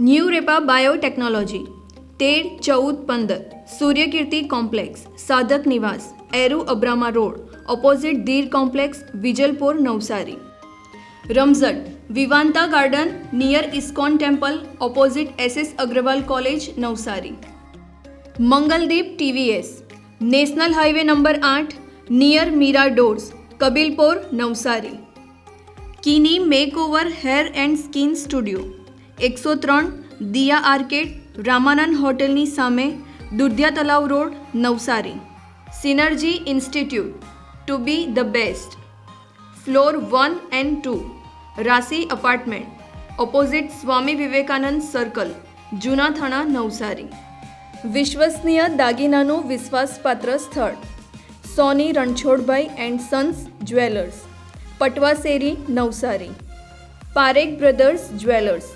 New Repa biotechnology, તેર, ચૌદ, પંદર, Suryakirti complex, Sadhak Nivas, Eru Abrama road, opposite Dhir complex, Vijalpor, Navsari. Ramzat, Vivanta garden, near ISKCON temple, opposite SS Agrawal college, Navsari. Mangaldeep TVS, national highway number આઠ, near Meera doors, Kabilpor, Navsari. Kini makeover hair and skin studio. એકસો ત્રણ Diya arcade, Ramanand હોટેલની સામે Dudhiya Talav road, Navsari. Synergy institute, to be the best. Floor one and two Rasi apartment, opposite Swami Vivekanand circle, Juna Thana, Navsari. વિશ્વસનીય દાગીનાનું વિશ્વાસપાત્ર સ્થળ, Soni Ranchhodbhai and sons jewellers, Patvaseri, Navsari. Parekh brothers jewellers.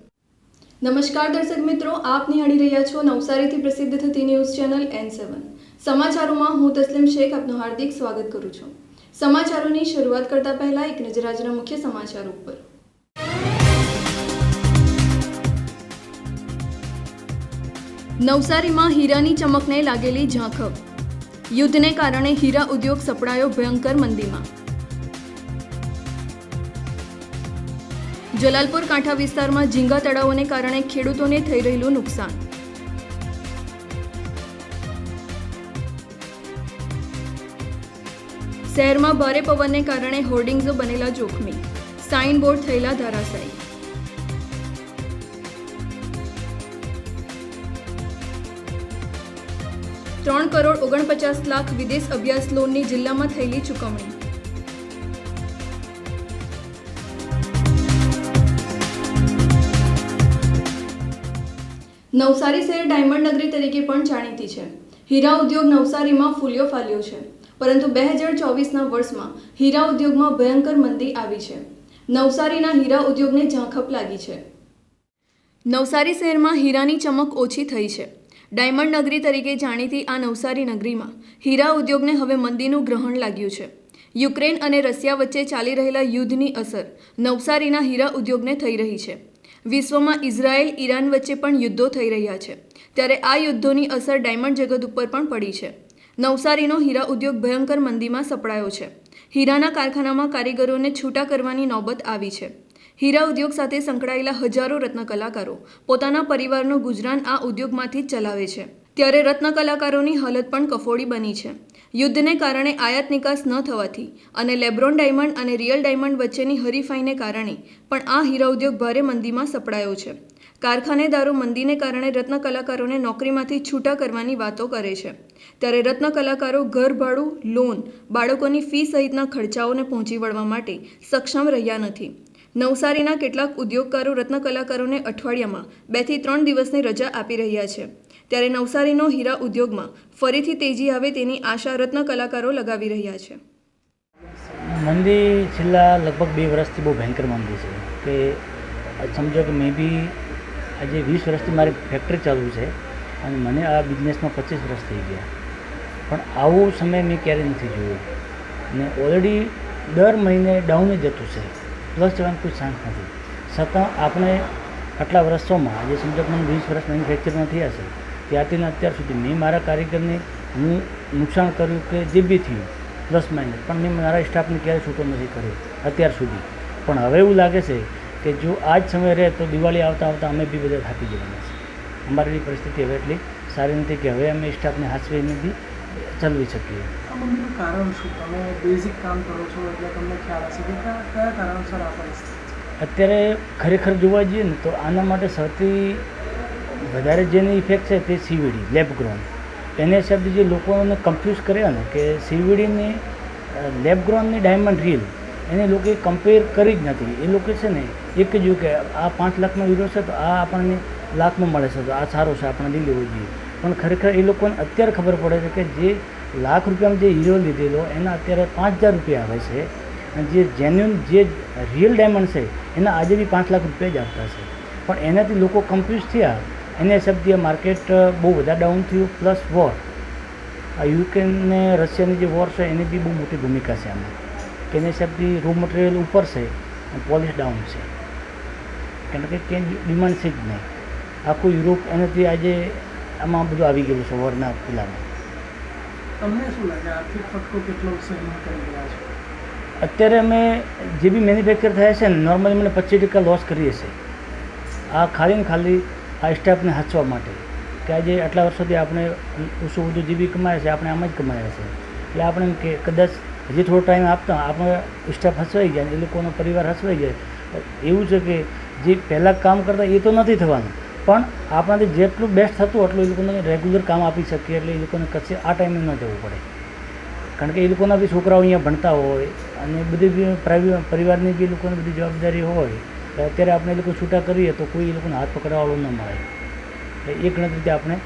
નમસ્કાર દર્શક મિત્રો, આપ નિહાળી રહ્યા છો નવસારીથી પ્રસિદ્ધ થતી ન્યૂઝ ચેનલ એન સેવન સમાચારોમાં હું તસ્લીમ શેખ, આપનું હાર્દિક સ્વાગત કરું છું. સમાચારોની શરૂઆત કરતા પહેલા એક નજર આજના મુખ્ય સમાચાર ઉપર. નવસારીમાં હીરાની ચમકને લાગેલી ઝાંખપ યુદ્ધને કારણે હીરા ઉદ્યોગ સપડાયો ભયંકર મંદીમાં. જલાલપુર કાંઠા વિસ્તારમાં ઝીંગા તળાવોને કારણે ખેડૂતોને થઈ રહેલું નુકસાન. શહેરમાં ભારે પવનને કારણે હોર્ડિંગ્સો બનેલા જોખમી. સાઇન બોર્ડ થયેલા ધરાશાયી ત્રણ કરોડ ઓગણપચાસ લાખ વિદેશ અભ્યાસ લોનની જિલ્લામાં થયેલી ચૂકવણી. નવસારી શહેર ડાયમંડ નગરી તરીકે પણ જાણીતી છે. હીરા ઉદ્યોગ નવસારીમાં ફૂલ્યો ફાલ્યો છે. પરંતુ બે હજાર ચોવીસના વર્ષમાં હીરા ઉદ્યોગમાં ભયંકર મંદી આવી છે. નવસારીના હીરા ઉદ્યોગને ઝાંખપ લાગી છે. નવસારી શહેરમાં હીરાની ચમક ઓછી થઈ છે. ડાયમંડ નગરી તરીકે જાણીતી આ નવસારી નગરીમાં હીરા ઉદ્યોગને હવે મંદીનું ગ્રહણ લાગ્યું છે. યુક્રેન અને રશિયા વચ્ચે ચાલી રહેલા યુદ્ધની અસર નવસારીના હીરા ઉદ્યોગને થઈ રહી છે. વિશ્વમાં ઇઝરાયેલ, ઈરાન વચ્ચે પણ યુદ્ધો થઈ રહ્યા છે. ત્યારે આ યુદ્ધોની અસર ડાયમંડ જગત ઉપર પણ પડી છે. નવસારીનો હીરા ઉદ્યોગ ભયંકર મંદીમાં સપડાયો છે. હીરાના કારખાનામાં કારીગરોને છૂટા કરવાની નોબત આવી છે. હીરા ઉદ્યોગ સાથે સંકળાયેલા હજારો રત્ન કલાકારો પોતાના પરિવારનું ગુજરાન આ ઉદ્યોગમાંથી જ ચલાવે છે. ત્યારે રત્ન કલાકારોની હાલત પણ કફોડી બની છે. યુદ્ધને કારણે આયાત નિકાસ ન થવાથી અને લેબ્રોન ડાયમંડ અને રિયલ ડાયમંડ વચ્ચેની હરીફાઈને કારણે પણ આ હીરા ઉદ્યોગ ભારે મંદીમાં સપડાયો છે. કારખાનેદારો મંદીને કારણે રત્ન કલાકારોને નોકરીમાંથી છૂટા કરવાની વાતો કરે છે. ત્યારે રત્ન કલાકારો ઘર, ભાડું, લોન, બાળકોની ફી સહિતના ખર્ચાઓને પહોંચી વળવા માટે સક્ષમ રહ્યા નથી. નવસારીના કેટલાક ઉદ્યોગકારો રત્ન કલાકારોને અઠવાડિયામાં બેથી ત્રણ દિવસની રજા આપી રહ્યા છે. ત્યારે નવસારીનો હીરા ઉદ્યોગમાં ફરીથી તેજી આવે તેની આશા રત્ન કલાકારો લગાવી રહ્યા છે. મંદી છેલ્લા લગભગ બે વર્ષથી બહુ ભયંકર મંદી છે કે સમજો કે મેં બી આજે વીસ વર્ષથી મારી ફેક્ટરી ચાલુ છે અને મને આ બિઝનેસમાં પચીસ વર્ષ થઈ ગયા. પણ આવો સમય મેં ક્યારેય નથી જોયો. ને ઓલરેડી દર મહિને ડાઉને જતું છે. પ્લસ જવાનું કોઈ ચાન્સ નથી. છતાં આપણે આટલા વર્ષોમાં, આજે સમજો મને વીસ વર્ષ મેન્યુફેક્ચરમાં થયા છે ત્યારથી અત્યાર સુધી મેં મારા કારીગરને હું નુકસાન કર્યું કે જે બી થયું પ્લસ માઇનસ પણ મેં મારા સ્ટાફને ક્યારેય છૂટો નથી કર્યો અત્યાર સુધી. પણ હવે એવું લાગે છે કે જો આ જ સમય રહે તો દિવાળી આવતા આવતા અમે બી બધા થાકી જવાના છે અમારી પરિસ્થિતિ હવે એટલી સારી નથી કે હવે અમે સ્ટાફને હાચવીને બી ચલાવી શકીએ. કારણ શું? તમે બેઝિક કામ કરો છો એટલે તમને ખ્યાલ હશે કે કયા કયા કારણસર આ પરિસ્થિતિ અત્યારે ખરેખર જોવા જઈએ ને તો આના માટે સૌથી વધારે જેની ઇફેક્ટ છે તે સીવીડી લેબ ગ્રોન એને શબ્દ જે લોકોને કન્ફ્યુઝ કર્યા ને કે સીવીડીની લેબગ્રોનની ડાયમંડ રીલ એને લોકોએ કમ્પેર કરી જ નથી. એ લોકો છે ને એક જ કે આ પાંચ લાખનો હીરો છે તો આ આપણને લાખમાં મળે છે તો આ સારો છે આપણે લઈ લેવો જોઈએ પણ ખરેખર એ લોકોને અત્યારે ખબર પડે છે કે જે લાખ રૂપિયામાં જે હીરો લીધેલો, એના અત્યારે પાંચ હજાર રૂપિયા આવે છે. અને જે જેન્યુન જે રિયલ ડાયમંડ છે, એના આજે બી પાંચ લાખ રૂપિયા જ આપતા છે. પણ એનાથી લોકો કન્ફ્યુઝ થયા એના શબ્દે માર્કેટ બહુ વધારે ડાઉન થયું પ્લસ વોર આ યુક્રેન અને રશિયાની જે વોર છે એની બી બહુ મોટી ભૂમિકા છે આમાં. કે એને શબ્દી રો મટીરિયલ ઉપર છે અને પોલિશ ડાઉન છે. કારણ કે ક્યાંય ડિમાન્ડ છે જ નહીં. આખું યુરોપ એનાથી આજે આમાં બધું આવી ગયેલું છે વોરના પેલામાં. તમને શું લાગે આર્થિક ફટકો કેટલો સહન કરી રહ્યા છે? અત્યારે અમે જે બી મેન્યુફેક્ચર થયા છે ને નોર્મલી મને પચીસ ટકા લોસ કરીએ છીએ. આ ખાલી ને ખાલી આ સ્ટાફને હાંચવા માટે. કે આજે આટલા વર્ષોથી આપણે ઓછું બધું જે બી કમાયા છે, આપણે આમ જ કમાયા છે. એટલે આપણે કે કદાચ હજી થોડો ટાઈમ આપતા આપણે સ્ટાફ હસવાઈ જાય એ લોકોનો પરિવાર હસવાઈ જાય. એવું છે કે જે પહેલાં કામ કરતા એ તો નથી થવાનું. પણ આપણાથી જેટલું બેસ્ટ થતું એટલું એ લોકોને રેગ્યુલર કામ આપી શકીએ, એટલે એ લોકોને કશે આ ટાઈમે ન જવું પડે. કારણ કે એ લોકોના બી છોકરાઓ અહીંયા ભણતા હોય અને બધી બી પરિવારની બી લોકોની બધી જવાબદારી હોય. અત્યારે આપણે એ લોકો છૂટા કરીએ તો કોઈ એ લોકોને હાથ પકડાવવાળો ન મળે. એટલે એ ગણતરી આપણે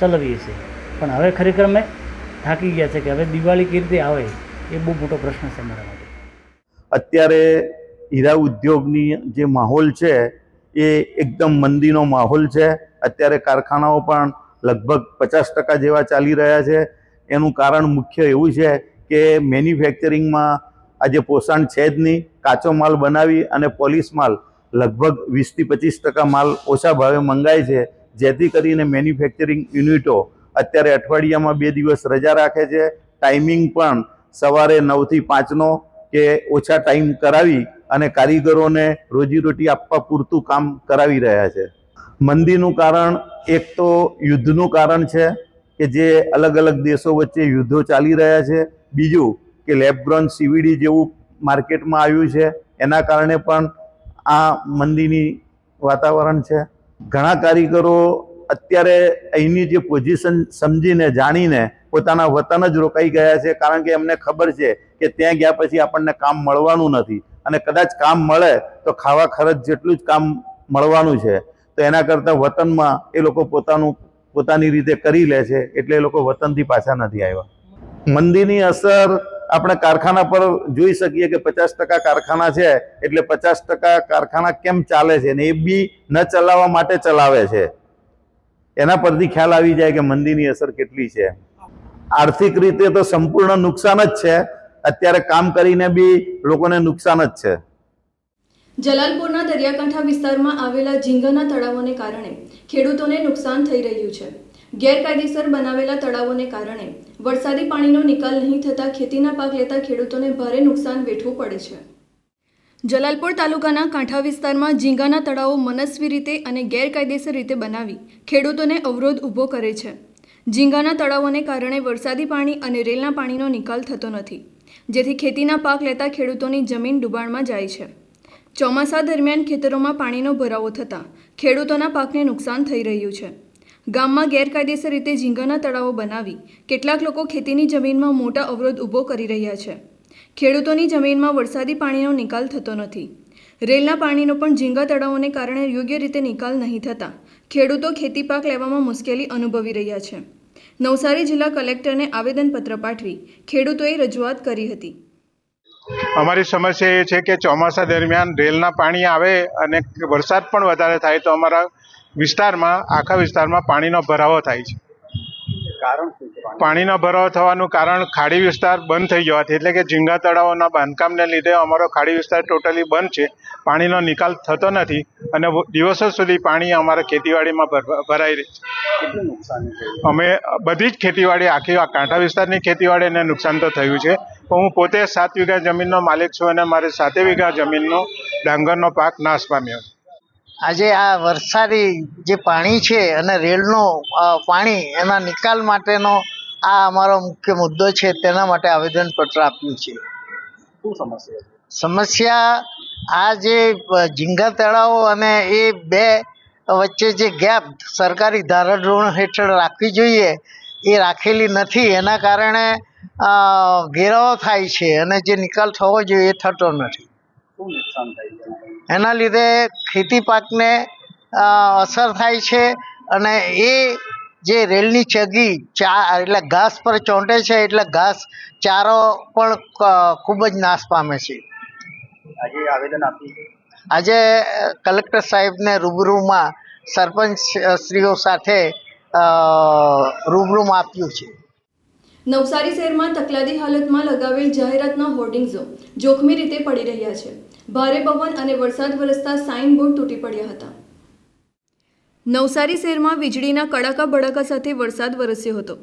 ચલાવીએ છીએ. પણ હવે ખરેખર અમે થાકી ગયા છે કે હવે દિવાળી કેવી રીતે આવે, એ બહુ મોટો પ્રશ્ન છે મારા માટે. અત્યારે હીરા ઉદ્યોગની જે માહોલ છે, એ એકદમ મંદીનો માહોલ છે. અત્યારે કારખાનાઓ પણ લગભગ પચાસ ટકા જેવા ચાલી રહ્યા છે. એનું કારણ મુખ્ય એવું છે કે મેન્યુફેક્ચરિંગમાં આજે પોષણ છે જ નહીં. કાચો માલ બનાવી અને પોલિશ માલ લગભગ વીસથી પચીસ ટકા માલ ઓછા ભાવે મંગાય છે. જેથી કરીને મેન્યુફેક્ચરિંગ યુનિટો અત્યારે અઠવાડિયામાં બે દિવસ રજા રાખે છે. ટાઈમિંગ પણ સવારે નવથી પાંચનો કે ઓછા ટાઈમ કરાવી અને કારીગરોને રોજીરોટી આપવા પૂરતું કામ કરાવી રહ્યા છે. મંદીનું કારણ એક તો યુદ્ધનું કારણ છે કે જે અલગ અલગ દેશો વચ્ચે યુદ્ધો ચાલી રહ્યા છે. બીજું કે લેબગ્રોન સીવીડી જેવું માર્કેટમાં આવ્યું છે. એના કારણે પણ આ મંદીની વાતાવરણ છે. ઘણા કારીગરો અત્યારે અહીંની જે પોઝિશન સમજીને, જાણીને પોતાના વતન જ રોકાઈ ગયા છે. કારણ કે એમને ખબર છે કે ત્યાં ગયા પછી આપણને કામ મળવાનું નથી. અને કદાચ કામ મળે તો ખાવા ખર્ચ જેટલું જ કામ મળવાનું છે. તો એના કરતાં વતનમાં એ લોકો પોતાનું, પોતાની રીતે કરી લે છે. એટલે એ લોકો વતનથી પાછા નથી આવ્યા. મંદીની અસર આપણે કારખાના પર જોઈ શકીએ કે પચાસ ટકા કારખાના છે, એટલે પચાસ ટકા કારખાના કેમ ચાલે છે ને એ બી ન ચલાવવા માટે ચલાવે છે. એના પરથી ખ્યાલ આવી જાય કે મંદીની અસર કેટલી છે. આર્થિક રીતે તો સંપૂર્ણ નુકસાન જ છે, અત્યારે કામ કરીને બી લોકોને નુકસાન જ છે. જલાલપુરના દરિયાકાંઠા વિસ્તારમાં આવેલા ઝીંગાના તળાવોને કારણે ખેડૂતોને નુકસાન થઈ રહ્યું છે. ગેરકાયદેસર બનાવેલા તળાવોને કારણે વરસાદી પાણીનો નિકાલ નહીં થતાં ખેતીના પાક લેતા ખેડૂતોને ભારે નુકસાન વેઠવું પડે છે. જલાલપુર તાલુકાના કાંઠા વિસ્તારમાં ઝીંગાના તળાવો મનસ્વી રીતે અને ગેરકાયદેસર રીતે બનાવી ખેડૂતોને અવરોધ ઊભો કરે છે. ઝીંગાના તળાવોને કારણે વરસાદી પાણી અને રેલના પાણીનો નિકાલ થતો નથી, જેથી ખેતીના પાક લેતા ખેડૂતોની જમીન ડુબાણમાં જાય છે. ચોમાસા દરમિયાન ખેતરોમાં પાણીનો ભરાવો થતાં ખેડૂતોના પાકને નુકસાન થઈ રહ્યું છે. ગામમાં ગેરકાયદેસર રીતે ઝીંગાના તળાવો બનાવી કેટલાક લોકો ખેતીની જમીનમાં મોટા અવરોધ ઊભો કરી રહ્યા છે. ખેડૂતોની જમીનમાં વરસાદી પાણીનો નિકાલ થતો નથી. રેલના પાણીનો પણ ઝીંગા તળાવોને કારણે યોગ્ય રીતે નિકાલ નહીં થતા ખેડૂતો ખેતી પાક લેવામાં મુશ્કેલી અનુભવી રહ્યા છે. નવસારી જિલ્લા કલેક્ટરને આવેદનપત્ર પાઠવી ખેડૂતોએ રજૂઆત કરી હતી. અમારી સમસ્યા એ છે કે ચોમાસા દરમિયાન રેલના પાણી આવે અને વરસાદ પણ વધારે થાય તો અમારા વિસ્તારમાં આખા વિસ્તારમાં પાણીનો ભરાવો થાય છે. પાણીનો ભરાવો થવાનું કારણ ખાડી વિસ્તાર બંધ થઈ જવાથી એટલે કે ઝીંગા તળાવોના બાંધકામને લીધે અમારો ખાડી વિસ્તાર ટોટલી બંધ છે. પાણીનો નિકાલ થતો નથી અને દિવસો સુધી પાણી અમારા ખેતીવાડીમાં ભર- ભરાઈ રહી છે. અમે બધી જ ખેતીવાડી આખી કાંઠા વિસ્તારની ખેતીવાડીને નુકસાન તો થયું છે. પણ હું પોતે સાત વીઘા જમીનનો માલિક છું અને મારે સાતે વીઘા જમીનનો ડાંગરનો પાક નાશ પામ્યો છે. આજે આ વરસાદી જે પાણી છે અને રેલનો પાણી એના નિકાલ માટેનો આ અમારો મુખ્ય મુદ્દો છે તેના માટે આવેદનપત્ર આપ્યું છે. સમસ્યા આ જે ઝીંગા તળાવો અને એ બે વચ્ચે જે ગેપ સરકારી ધારાધોરણ હેઠળ રાખવી જોઈએ એ રાખેલી નથી. એના કારણે ઘેરાવો થાય છે અને જે નિકાલ થવો જોઈએ એ થતો નથી. એના લીધે ખેતી પાકને અસર થાય છે અને એ જે રેલની ચગી ચા એટલે ઘાસ પર ચોંટે છે એટલે ઘાસ ચારો પણ ખૂબ જ નાશ પામે છે. આજે આવેદન આપ્યું આજે કલેક્ટર સાહેબને રૂબરૂમાં સરપંચ શ્રીઓ સાથે રૂબરૂમાં આપ્યું છે. નવસારી શહેરમાં તકલાદી હાલતમાં લગાવેલ જાહેરાતના હોર્ડિંગ્સો જોખમી રીતે પડી રહ્યા છે. ભારે પવન અને વરસાદ વરસતા સાઇન બોર્ડ તૂટી પડ્યા હતા. નવસારી શહેરમાં વીજળીના કડાકા બડાકા સાથે વરસાદ વરસ્યો હતો.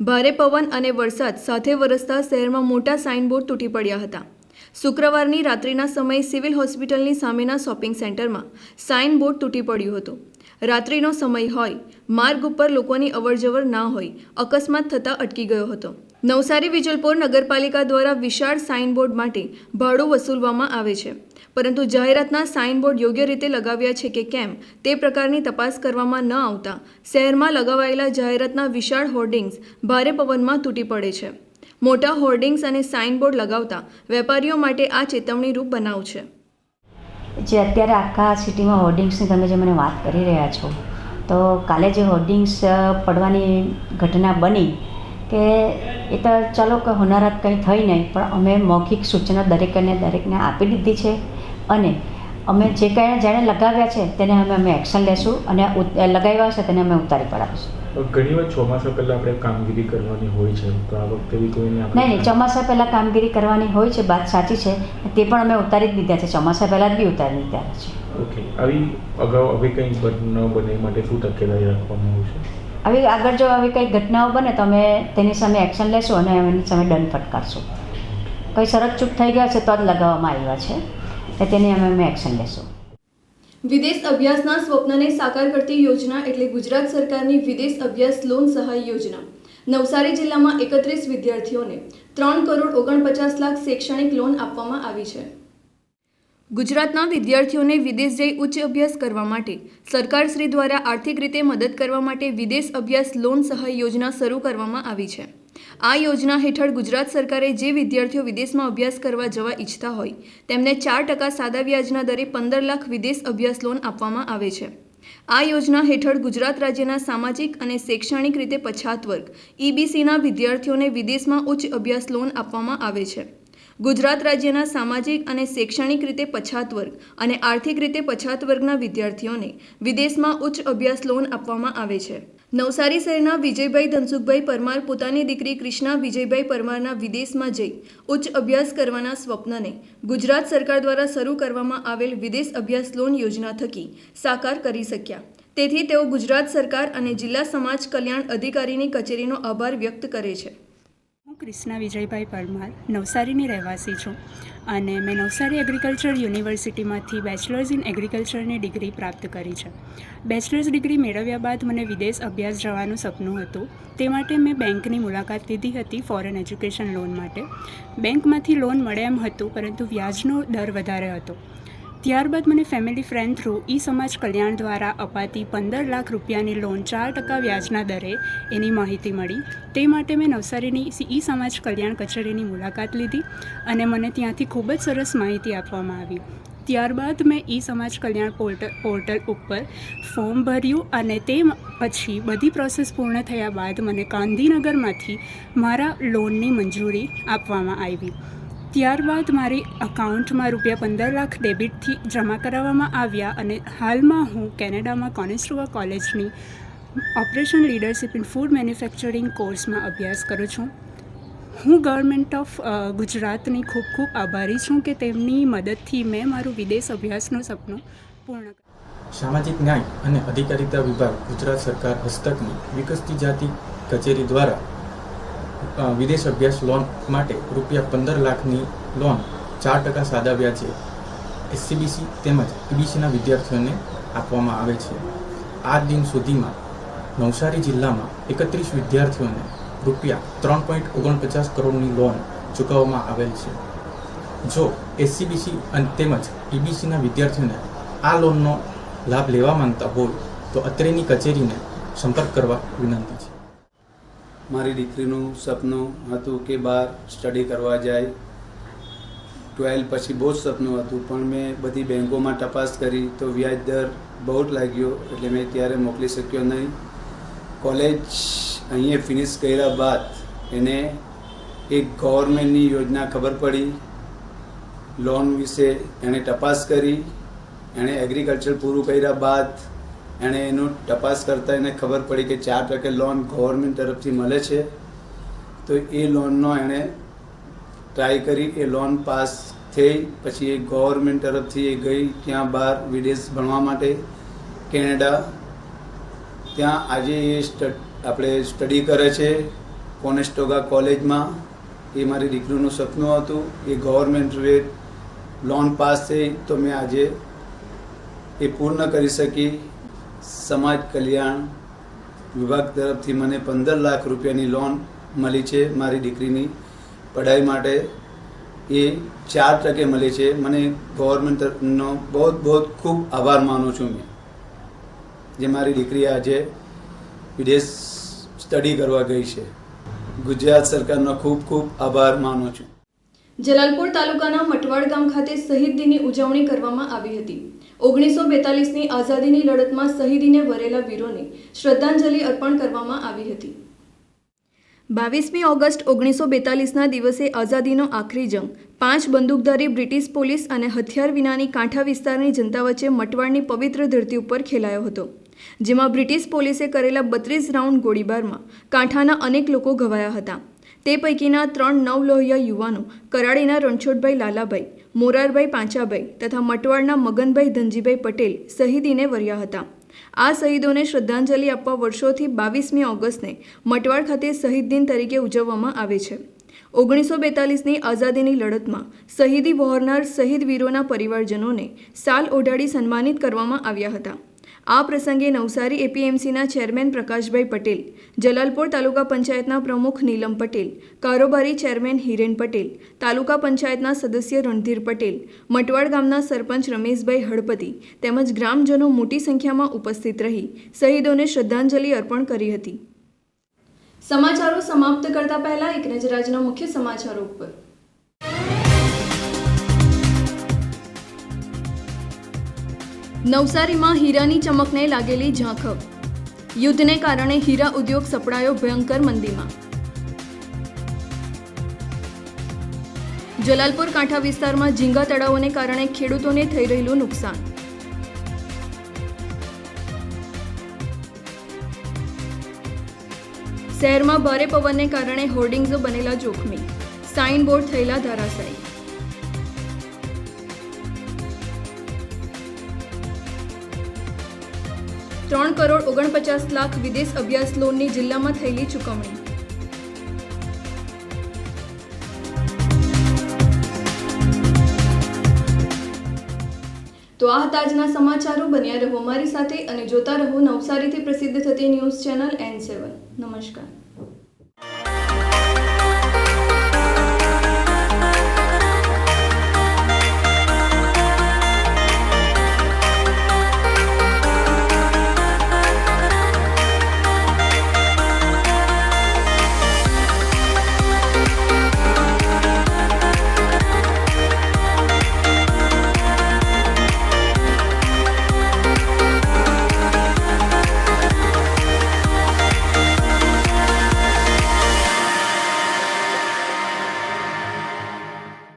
ભારે પવન અને વરસાદ સાથે વરસતા શહેરમાં મોટા સાઇન બોર્ડ તૂટી પડ્યા હતા. શુક્રવારની રાત્રિના સમયે સિવિલ હોસ્પિટલની સામેના શોપિંગ સેન્ટરમાં સાઇન બોર્ડ તૂટી પડ્યું હતું. રાત્રિનો સમય હોય, માર્ગ ઉપર લોકોની અવરજવર ના હોય, અકસ્માત થતાં અટકી ગયો હતો. નવસારી વિજલપોર નગરપાલિકા દ્વારા વિશાળ સાઇન બોર્ડ માટે ભાડું વસૂલવામાં આવે છે. પરંતુ જાહેરાતના સાઇન બોર્ડ યોગ્ય રીતે લગાવ્યા છે કે કેમ, તે પ્રકારની તપાસ કરવામાં ન આવતા શહેરમાં લગાવાયેલા જાહેરાતના વિશાળ હોર્ડિંગ્સ ભારે પવનમાં તૂટી પડે છે. મોટા હોર્ડિંગ્સ અને સાઇન બોર્ડ લગાવતા વેપારીઓ માટે આ ચેતવણીરૂપ બનાવ છે. જે અત્યારે આખા સિટીમાં હોર્ડિંગ્સની તમે જે મને વાત કરી રહ્યા છો, તો કાલે જે હોર્ડિંગ્સ પડવાની ઘટના બની કે એ તો ચાલો કે હોનારત કંઈ થઈ નહીં, પણ અમે મૌખિક સૂચના દરેકને દરેકને આપી દીધી છે અને અમે જે કાંઈ જેણે લગાવ્યા છે તેને અમે અમે એક્શન લેશું અને લગાવ્યા છે તેને અમે ઉતારી પડાવીશું. ઘણી વાર ચોમાસા પહેલાં આપણે કામગીરી કરવાની હોય છે તો આ વખતે બી કોઈ નહીં નહીં ચોમાસા પહેલાં કામગીરી કરવાની હોય છે વાત સાચી છે તે પણ અમે ઉતારી જ દીધા છે ચોમાસા પહેલાં જ બી ઉતારી દીધા છે. ઓકે આવી અગાઉ હવે કંઈ ન બને માટે શું તકેદારી રાખવામાં આવશે આવી આગળ જો આવી કંઈ ઘટનાઓ બને તો અમે તેની સામે એક્શન લેશું અને એની સામે દંડ ફટકારશું. કંઈ સરક ચૂક થઈ ગયા છે તો જ લગાવવામાં આવ્યા છે. તેની અમે અમે એક્શન લેશું. વિદેશ અભ્યાસના સ્વપ્નને સાકાર કરતી યોજના એટલે ગુજરાત સરકારની વિદેશ અભ્યાસ લોન સહાય યોજના. નવસારી જિલ્લામાં એકત્રીસ વિદ્યાર્થીઓને ત્રણ કરોડ ઓગણપચાસ લાખ શૈક્ષણિક લોન આપવામાં આવી છે. ગુજરાતના વિદ્યાર્થીઓને વિદેશ જઈ ઉચ્ચ અભ્યાસ કરવા માટે સરકારશ્રી દ્વારા આર્થિક રીતે મદદ કરવા માટે વિદેશ અભ્યાસ લોન સહાય યોજના શરૂ કરવામાં આવી છે. આ યોજના હેઠળ ગુજરાત સરકારે જે વિદ્યાર્થીઓ વિદેશમાં અભ્યાસ કરવા જવા ઈચ્છતા હોય, તેમને ચાર ટકા સાદા વ્યાજના દરે પંદર લાખ વિદેશ અભ્યાસ લોન આપવામાં આવે છે. આ યોજના હેઠળ ગુજરાત રાજ્યના સામાજિક અને શૈક્ષણિક રીતે પછાત વર્ગ ઈબીસીના વિદ્યાર્થીઓને વિદેશમાં ઉચ્ચ અભ્યાસ લોન આપવામાં આવે છે. ગુજરાત રાજ્યના સામાજિક અને શૈક્ષણિક રીતે પછાત વર્ગ અને આર્થિક રીતે પછાત વર્ગના વિદ્યાર્થીઓને વિદેશમાં ઉચ્ચ અભ્યાસ લોન આપવામાં આવે છે. નવસારી શહેરના વિજયભાઈ ધનસુખભાઈ પરમાર પોતાની દીકરી કૃષ્ણા વિજયભાઈ પરમારના વિદેશમાં જઈ ઉચ્ચ અભ્યાસ કરવાના સ્વપ્નને ગુજરાત સરકાર દ્વારા શરૂ કરવામાં આવેલ વિદેશ અભ્યાસ લોન યોજના થકી સાકાર કરી શક્યા. તેથી તેઓ ગુજરાત સરકાર અને જિલ્લા સમાજ કલ્યાણ અધિકારીની કચેરીનો આભાર વ્યક્ત કરે છે. હું ક્રિષ્ના વિજયભાઈ પરમાર, નવસારીની રહેવાસી છું અને મેં નવસારી એગ્રીકલ્ચર યુનિવર્સિટીમાંથી બેચલર્સ ઇન એગ્રીકલ્ચરની ડિગ્રી પ્રાપ્ત કરી છે. બેચલર્સ ડિગ્રી મેળવ્યા બાદ મને વિદેશ અભ્યાસ જવાનું સપનું હતું. તે માટે મેં બેંકની મુલાકાત લીધી હતી ફોરેન એજ્યુકેશન લોન માટે. બેંકમાંથી લોન મળે એમ હતું, પરંતુ વ્યાજનો દર વધારે હતો. ત્યારબાદ મને ફેમિલી ફ્રેન્ડ થ્રુ ઈ સમાજ કલ્યાણ દ્વારા અપાતી પંદર લાખ રૂપિયાની લોન ચાર ટકા વ્યાજના દરે એની માહિતી મળી. તે માટે મેં નવસારીની ઈ સમાજ કલ્યાણ કચેરીની મુલાકાત લીધી અને મને ત્યાંથી ખૂબ જ સરસ માહિતી આપવામાં આવી. ત્યારબાદ મેં e Samaj Kalyan portal portal ઉપર ફોર્મ ભર્યું અને તે પછી બધી પ્રોસેસ પૂર્ણ થયા બાદ મને ગાંધીનગરમાંથી મારા લોનની મંજૂરી આપવામાં આવી. ત્યારબાદ મારી અકાઉન્ટમાં રૂપિયા પંદર લાખ ડેબિટથી જમા કરાવવામાં આવ્યા અને હાલમાં હું કેનેડામાં કોનેસ્ટ્રુવા કોલેજની operation leadership in food manufacturing કોર્સમાં અભ્યાસ કરું છું. હું ગવર્મેન્ટ ઓફ ગુજરાતની ખૂબ ખૂબ આભારી છું કે તેમની મદદથી મેં મારું વિદેશ અભ્યાસનું સપનું પૂર્ણ સામાજિક ન્યાય અને અધિકારિતા વિભાગ ગુજરાત સરકાર હસ્તકની વિકસતી જાતિ કચેરી દ્વારા વિદેશ અભ્યાસ લોન માટે રૂપિયા પંદર લાખની લોન ચાર ટકા સાદા વ્યાજે એસસીબીસી તેમજ ઈબીસીના વિદ્યાર્થીઓને આપવામાં આવે છે. આ દિન સુધીમાં નવસારી જિલ્લામાં એકત્રીસ વિદ્યાર્થીઓને રૂપિયા ત્રણ પોઈન્ટ ઓગણપચાસ કરોડની લોન ચૂકવવામાં આવેલ છે. જો એસસીબીસી અને તેમજ ઈબીસીના વિદ્યાર્થીઓને આ લોનનો લાભ લેવા માંગતા હોય તો અત્રેની કચેરીને સંપર્ક કરવા વિનંતી છે. મારી દીકરીનું સપનું હતું કે બહાર સ્ટડી કરવા જાય. ટ્વેલ્થ પછી બહુ જ સપનું હતું, પણ મેં બધી બેંકોમાં તપાસ કરી તો વ્યાજ દર બહુ જ લાગ્યો, એટલે મેં ત્યારે મોકલી શક્યો નહીં. કોલેજ અહીંયા ફિનિશ કર્યા બાદ એને એક ગવર્મેન્ટની યોજના ખબર પડી. લોન વિશે એણે તપાસ કરી, એણે એગ્રીકલ્ચર પૂરું કર્યા બાદ એણે એનું તપાસ કરતાં એને ખબર પડી કે ચાર ટકે લોન ગવર્મેન્ટ તરફથી મળે છે. તો એ લોનનો એણે ટ્રાય કરી, એ લોન પાસ થઈ, પછી એ ગવર્મેન્ટ તરફથી એ ગઈ ત્યાં બહાર વિદેશ ભણવા માટે કેનેડા. ત્યાં આજે એ સ્ટડ આપણે સ્ટડી કરે છે કોનેસ્ટોગા કોલેજમાં. એ મારી દીકરીનું સપનું હતું. એ ગવર્મેન્ટ રેટ લોન પાસ થઈ તો મેં આજે એ પૂર્ણ કરી શકી. સમાજ કલ્યાણ વિભાગ તરફથી મને પંદર લાખ રૂપિયાની લોન મળી છે મારી દીકરીની. પઢાઈ માટે એ ચાર ટકે મળી છે. મને ગવર્મેન્ટ તરફનો બહુ બહુ ખૂબ આભાર માનું છું મેં. જે મારી દીકરી આજે વિદેશ સ્ટડી કરવા ગઈ છે. ગુજરાત સરકારનો ખૂબ ખૂબ આભાર માનું છું. જલાલપુર તાલુકાના મટવાડ ગામ ખાતે શહીદ દિનની ઉજવણી કરવામાં આવી હતી. ઓગણીસો બેતાલીસની આઝાદીની લડતમાં શહીદીને વરેલા વીરોને શ્રદ્ધાંજલિ અર્પણ કરવામાં આવી હતી. બાવીસમી ઓગસ્ટ ઓગણીસો બેતાલીસના દિવસે આઝાદીનો આખરી જંગ. પાંચ બંદૂકધારી બ્રિટિશ પોલીસ અને હથિયાર વિનાની કાંઠા વિસ્તારની જનતા વચ્ચે મટવાડની પવિત્ર ધરતી ઉપર ખેલાયો હતો. જેમાં બ્રિટિશ પોલીસે કરેલા બત્રીસ રાઉન્ડ ગોળીબારમાં કાંઠાના અનેક લોકો ઘવાયા હતા. તે પૈકીના ત્રણ નવલોહિયા યુવાનો કરાડીના રણછોડભાઈ લાલાભાઈ મોરારભાઈ પાંચાભાઈ તથા મટવાડના મગનભાઈ ધનજીભાઈ પટેલ શહીદીને વર્યા હતા. આ શહીદોને શ્રદ્ધાંજલિ આપવા વર્ષોથી બાવીસમી ઓગસ્ટને મટવાડ ખાતે શહીદ દિન તરીકે ઉજવવામાં આવે છે. ઓગણીસો બેતાલીસની આઝાદીની લડતમાં શહીદી વહોરનાર શહીદ વીરોના પરિવારજનોને સાલ ઓઢાડી સન્માનિત કરવામાં આવ્યા હતા. આ પ્રસંગે નવસારી એપીએમસીના ચેરમેન પ્રકાશભાઈ પટેલ, જલાલપોર તાલુકા પંચાયતના પ્રમુખ નીલમ પટેલ, કારોબારી ચેરમેન હિરેન પટેલ, તાલુકા પંચાયતના સદસ્ય રણધીર પટેલ, મટવાડ ગામના સરપંચ રમેશભાઈ હળપતિ તેમજ ગ્રામજનો મોટી સંખ્યામાં ઉપસ્થિત રહી શહીદોને શ્રદ્ધાંજલિ અર્પણ કરી હતી. સમાચારો સમાપ્ત કરતા પહેલા એક નજર આજના મુખ્ય સમાચારો ઉપર. નવસારીમાં હીરાની ચમકને લાગેલી ઝાંખપ યુદ્ધને કારણે હીરા ઉદ્યોગ સપડાયો ભયંકર મંદીમાં. જલાલપુર કાંઠા વિસ્તારમાં ઝીંગા તળાવોને કારણે ખેડૂતોને થઈ રહેલું નુકસાન. શહેરમાં ભારે પવનને કારણે હોર્ડિંગ્સો બનેલા જોખમી. સાઇન બોર્ડ થયેલા ધરાશાયી ત્રણ કરોડ ઓગણપચાસ લાખ વિદેશ અભ્યાસ લોનની જિલ્લામાં થયેલી ચૂકવણી. તો આ હતા આજના સમાચારો. બન્યા રહો મારી સાથે અને જોતા રહો નવસારીથી પ્રસિદ્ધ થતી ન્યૂઝ ચેનલ એન સેવન. નમસ્કાર.